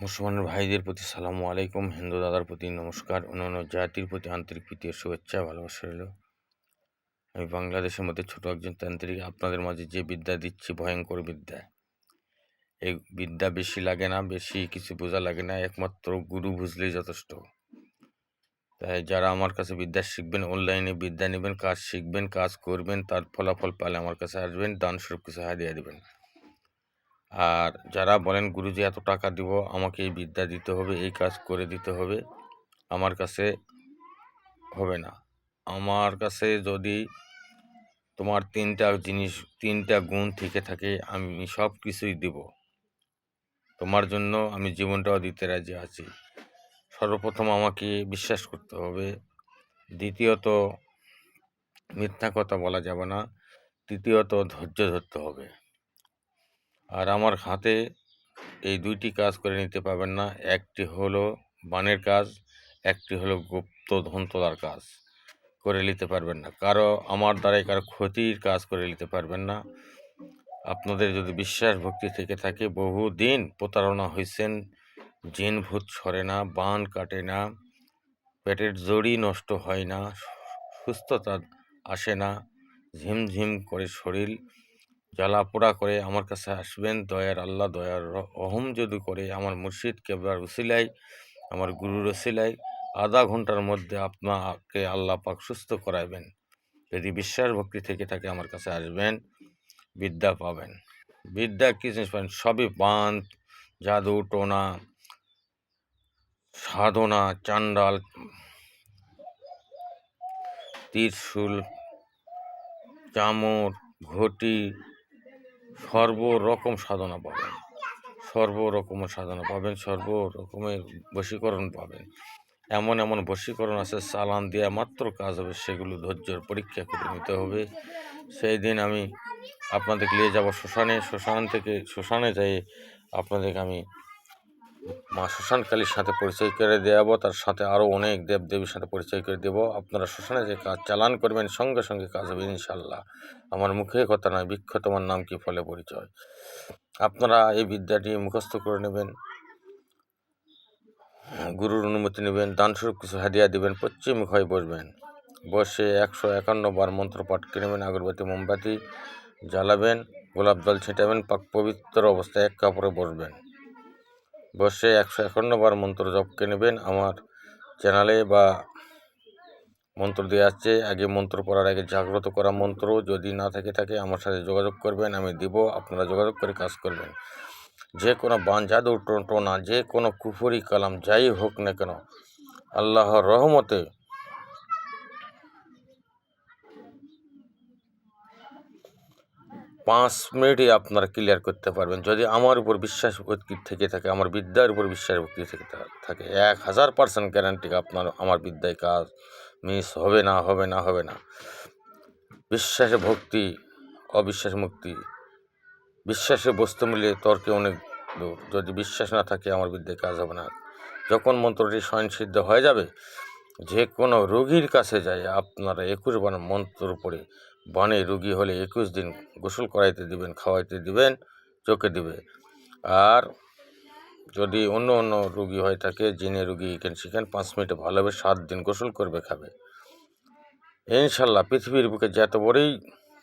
মুসলমান ভাইদের প্রতি সালামু আলাইকুম, হিন্দু দাদার প্রতি নমস্কার, অন্যান্য জাতির প্রতি আন্তরিক প্রীতি শুভেচ্ছা, ভালোবাসা রইল। আমি বাংলাদেশের মধ্যে ছোট একজন তান্ত্রিক, আপনাদের মাঝে যে বিদ্যা দিচ্ছি ভয়ঙ্কর বিদ্যা। এই বিদ্যা বেশি লাগে না, বেশি কিছু বোঝা লাগে না, একমাত্র গুরু বুঝলেই যথেষ্ট। তাই যারা আমার কাছে বিদ্যা শিখবেন, অনলাইনে বিদ্যা নেবেন, কাজ শিখবেন, কাজ করবেন, তার ফলাফল পালে আমার কাছে আসবেন দান স্বরূপ কিছু হাদিয়া দেবেন। আর যারা বলেন, গুরুজি, এত টাকা দিব, আমাকে এই বিদ্যা দিতে হবে, এই কাজ করে দিতে হবে। আমার কাছে হবে না। আমার কাছে যদি তোমার তিনটা জিনিস, তিনটা গুণ থেকে থাকে, আমি সব কিছুই দিব। তোমার জন্য আমি জীবনটাও দিতে রাজি আছি। সর্বপ্রথম আমাকে বিশ্বাস করতে হবে। দ্বিতীয়ত, মিথ্যা কথা বলা যাবে না। তৃতীয়ত, ধৈর্য ধরতে হবে। আর আমার হাতে এই দুইটি কাজ করে নিতে পারবেন না। একটি হলো বানের কাজ, একটি হলো গুপ্ত ধন তোলার কাজ করে নিতে পারবেন না। কারও আমার দ্বারাই কারও ক্ষতির কাজ করে নিতে পারবেন না। আপনাদের যদি বিশ্বাস ভক্তি থেকে থাকে বহু দিন প্রতারণা হয়েছেন জিন ভূত সরে না, বান কাটে না, পেটের জড়ি নষ্ট হয় না, সুস্থতা আসে না, ঝিমঝিম করে শরীর জ্বালা পোড়া করে আমার কাছে আসবেন, দয়ার আল্লাহ, দয়ার অহম যদি করে আমার মুর্শিদ কেবলার উসিলাই আমার গুরুর উসিলাই আধা ঘণ্টার মধ্যে আপনাকে আল্লাহ পাক সুস্থ করাইবেন। যদি বিশ্বাস ভক্তি থেকে থাকে আমার কাছে আসবেন, বিদ্যা পাবেন। বিদ্যা কী জিনিস পাবেন? সবই বাঁধ জাদু, টোনা, সাধনা, চান্ডাল, ত্রিশূল, চামর, ঘটি সর্বরকম সাধনা পাবেন। সর্বরকম সাধনা পাবেন, সর্বরকমের বশীকরণ পাবেন। এমন এমন বশীকরণ আছে, চালান দেওয়া মাত্র কাজ হবে, সেগুলো ধৈর্যের পরীক্ষা করে নিতে হবে। সেই দিন আমি আপনাদেরকে নিয়ে যাব শ্মশানে, শ্মশান থেকে, শ্মশানে যাই আপনাদেরকে আমি মা শ্মশানকালীর সাথে পরিচয় করে দেওয়াবো তার সাথে আরও অনেক দেব দেবীর সাথে পরিচয় করে দেবো। আপনারা শ্মশানে যে কাজ চালান করবেন, সঙ্গে সঙ্গে কাজ হবে ইনশাল্লাহ। আমার মুখে কথা নয়, বৃক্ষ তোমার নাম কি ফলে পরিচয়? আপনারা এই বিদ্যাটি মুখস্থ করে নেবেন, গুরুর অনুমতি নেবেন দানস্বরূপ কিছু হাদিয়া দেবেন পশ্চিমমুখ হয়ে বসবেন। বসে একশো একান্ন বার মন্ত্র পাঠ করে নেবেন, আগরবাতি, মোমবাতি জ্বালাবেন, গোলাপ জল ছিটাবেন, পাক পবিত্র অবস্থায় এক কাপড়ে বসবেন। বসে একশো একান্নবার মন্ত্র জপকে নেবেন। আমার চ্যানেলে বা মন্ত্র দেওয়া আছে। আগে মন্ত্র পড়ার আগে জাগ্রত করা মন্ত্র। যদি না থেকে থাকে, আমার সাথে যোগাযোগ করবেন, আমি দিব। আপনারা যোগাযোগ করে কাজ করবেন। যে কোনো বান, জাদু টোনা, যে কোনো কুফুরি, কালাম, যাই হোক না কেন, আল্লাহর রহমতে পাঁচ মিনিটে আপনারা ক্লিয়ার করতে পারবেন। যদি আমার উপর বিশ্বাস থেকে থাকে, আমার বিদ্যার উপর বিশ্বাস ভক্তি থেকে থাকে, এক হাজার পার্সেন্ট গ্যারান্টি আপনার, আমার বিদ্যায় কাজ মিস হবে না হবে না হবে না। বিশ্বাসে ভক্তি, অবিশ্বাস মুক্তি, বিশ্বাসে বস্তু মিলে তর্কে অনেক দূর। যদি বিশ্বাস না থাকে, আমার বিদ্যায় কাজ হবে না। যখন মন্ত্রটি স্বয়ংসিদ্ধ হয়ে যাবে, যে কোনো রোগীর কাছে যায় আপনারা একুশ বার মন্ত্র পড়ে বানে রুগী হলে একুশ দিন গোসল করাইতে দিবেন, খাওয়াইতে দিবেন, চোখে দিবে। আর যদি অন্য অন্য রুগী হয়ে থাকে, জিনে রুগী এখানে সেখানে পাঁচ মিনিটে ভালো হবে সাত দিন গোসল করবে, খাবে। ইনশাল্লাহ পৃথিবীর বুকে যত বড়ই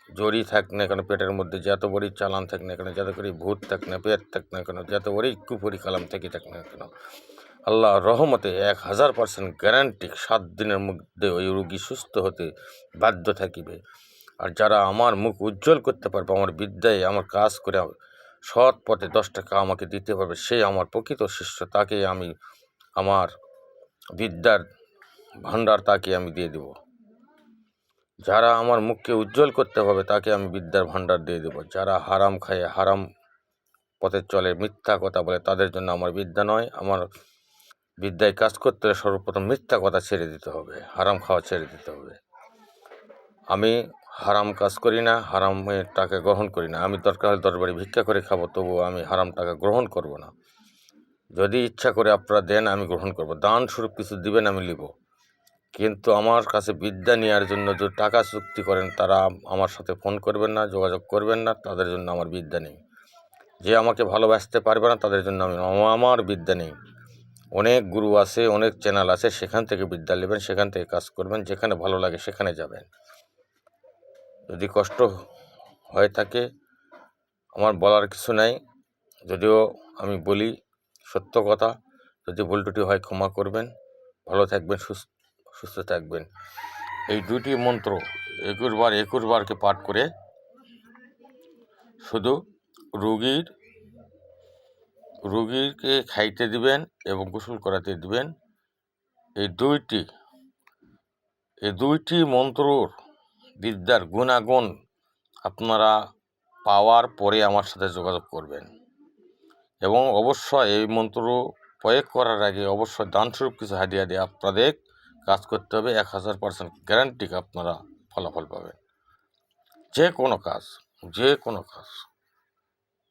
জড়ি থাক না কেন, পেটের মধ্যে যত বড়ই চালান থাক না কেন, যত করে ভূত থাক না, পেট থাক না কেন, যত বড়ই কুপুরি কালাম থেকে থাক না কেন আল্লাহ রহমতে এক হাজার পার্সেন্ট গ্যারান্টি সাত দিনের মধ্যে ওই রুগী সুস্থ হতে বাধ্য থাকিবে। আর যারা আমার মুখ উজ্জ্বল করতে পারবে, আমার বিদ্যায়, আমার কাজ করে সৎ পথে দশ টাকা আমাকে দিতে পারবে সেই আমার প্রকৃত শিষ্য, তাকে আমি, আমার বিদ্যার ভাণ্ডার তাকে আমি দিয়ে দেব। যারা আমার মুখকে উজ্জ্বল করতে হবে তাকে আমি বিদ্যার ভাণ্ডার দিয়ে দেবো। যারা হারাম খায়, হারাম পথে চলে, মিথ্যা কথা বলে, তাদের জন্য আমার বিদ্যা নয়, আমার বিদ্যায় কাজ করতে হলে সর্বপ্রথম মিথ্যা কথা ছেড়ে দিতে হবে, হারাম খাওয়া ছেড়ে দিতে হবে। আমি হারাম কাজ করি না হারামের টাকা গ্রহণ করি না। আমি দরকার হলে দরবারে ভিক্ষা করে খাব, তবুও আমি হারাম টাকা গ্রহণ করব না। যদি ইচ্ছা করে আপনারা দেন, আমি গ্রহণ করব। দান স্বরূপ কিছু দিবেন, আমি নিব কিন্তু আমার কাছে বিদ্যা নেওয়ার জন্য যে টাকা চুক্তি করেন, তারা আমার সাথে ফোন করবেন না, যোগাযোগ করবেন না, তাদের জন্য আমার বিদ্যা নেই। যে আমাকে ভালোবাসতে পারবে না, তাদের জন্য আমি, আমার বিদ্যা নেই। অনেক গুরু আছে, অনেক চ্যানেল আছে, সেখান থেকে বিদ্যা নেবেন, সেখান থেকে কাজ করবেন, যেখানে ভালো লাগে সেখানে যাবেন। যদি কষ্ট হয়ে থাকে, আমার বলার কিছু নাই। যদিও আমি বলি সত্য কথা, যদি ভুল ত্রুটি হয় ক্ষমা করবেন। ভালো থাকবেন, সুস্থ থাকবেন। এই দুটি মন্ত্র একুশ বার একুশ বারকে পাঠ করে শুধু রুগীর, রুগীকে খাইতে দিবেন এবং গোসল করাতে দিবেন। এই দুইটি এই দুইটি মন্ত্রর বিদ্যার গুণাগুণ আপনারা পাওয়ার পরে আমার সাথে যোগাযোগ করবেন। এবং অবশ্যই এই মন্ত্র প্রয়োগ করার আগে অবশ্যই দানস্বরূপ কিছু হাদিয়া দিয়ে আপনাদের কাজ করতে হবে, এক হাজার পার্সেন্ট গ্যারান্টি আপনারা ফলাফল পাবেন। যে কোনো কাজ, যে কোনো কাজ।